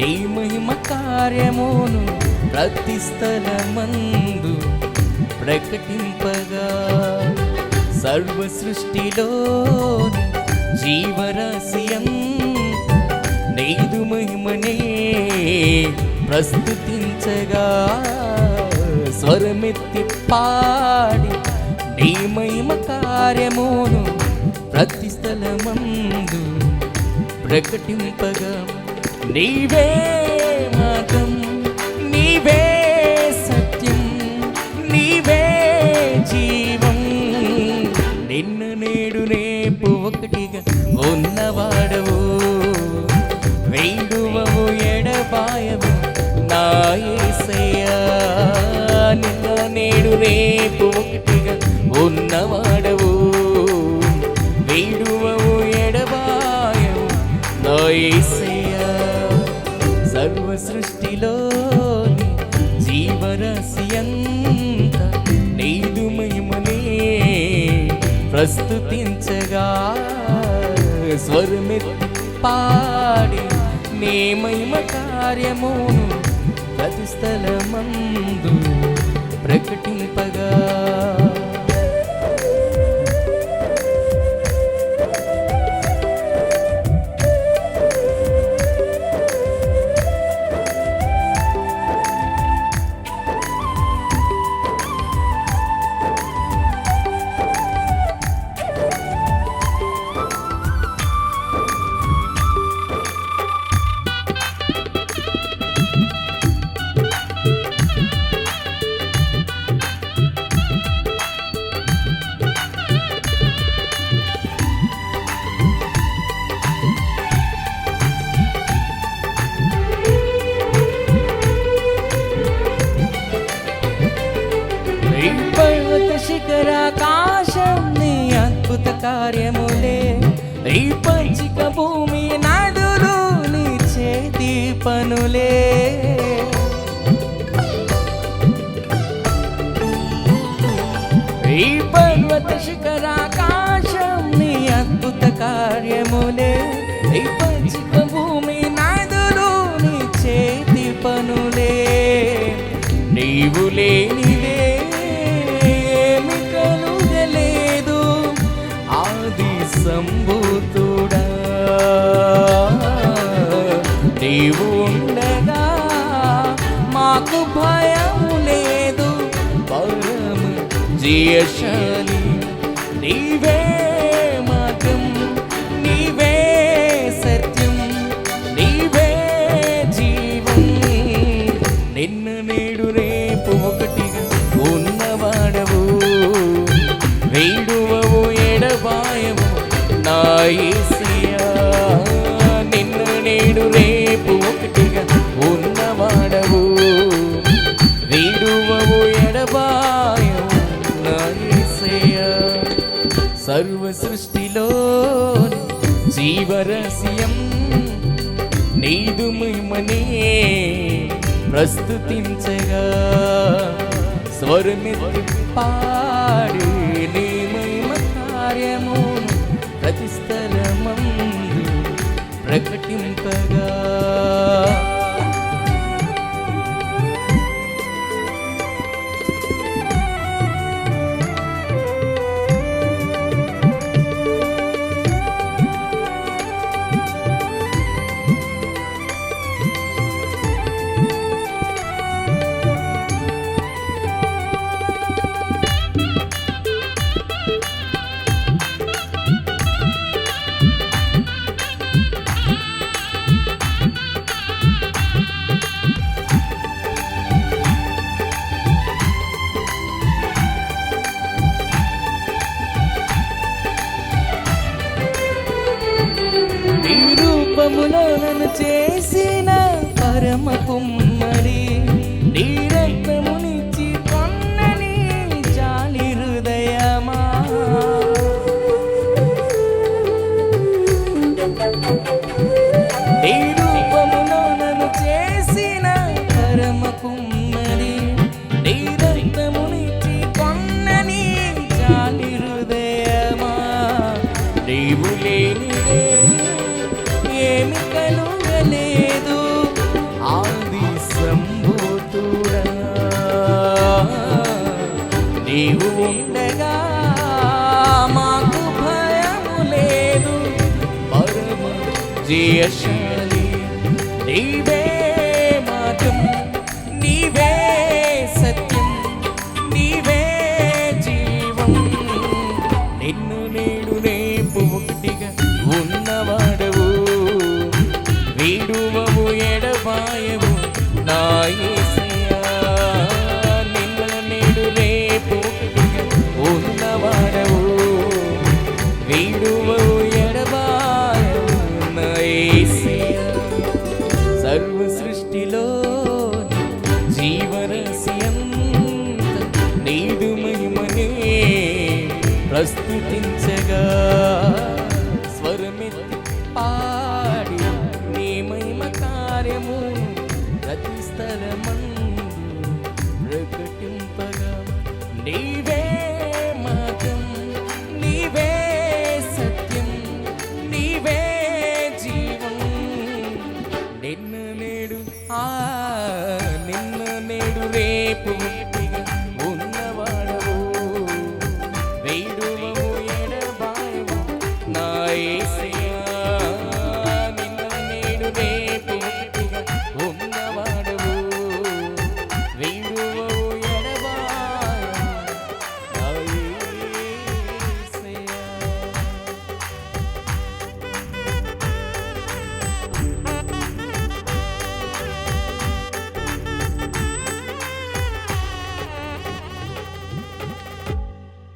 నీ మహిమ కార్యమును ప్రతి స్థలమందు ప్రకటింపగా. సర్వ సృష్టిలో జీవరాశియం నీదు మహిమనే ప్రస్తుతించగా. స్వరమెత్తి పాడి నీ మహిమ కార్యమును ప్రతి స్థలమందు ప్రకటింపగా. నీవే మార్గం నీవే సత్యం నీవే జీవం. నిన్న నేడు రేపు ఒకటిగా ఉన్నవాడవు. వేడువవు ఎడబాయవు నా నిన్ను నిన్న నేడు రేపు జీవరాశియంత నీదు మహిమనే ప్రస్తుతించగా స్వరమెత్తి పాడి నే మహిమ కార్యమును ప్రతి స్థలమందు కార్యములే. ఈ పంచిక భూమి నదులు నీ చేతి పనులే ఈ పర్వత శిఖరాకాశం నీ అద్భుత కార్యములే. ఈ పంచిక భూమి నదులు నీ చేతి పనులే నీవు లేని సంభూతుడా. నీవు ఉండగా మాకు భయం లేదు. పరమ జీయశాలి నీవే జీవరహస్యం నీదు మహిమనే ప్రస్తుతించగా. స్వరమెత్తి పాడి నీ చేసిన పరమ కుమ్మరి నీరక్తమునిచ్చి కొన్నని జాలి హృదయమా? నీ రూపములో కుమ్మరి నీరక్తమునిచ్చి కొన్నని జాలి హృదయమా? నీవు ఉండగా మాకు భయము లేదు. పరమ జయశాలి నీవే మాటం నీవే సత్యం నీవే జీవం. నిన్ను ప్రతి స్థలమందు ప్రకటింపగా నీవే మార్గం నీవే సత్యం నీవే జీవం నిన్న నేడు ఆ నిన్న నేడు రేపు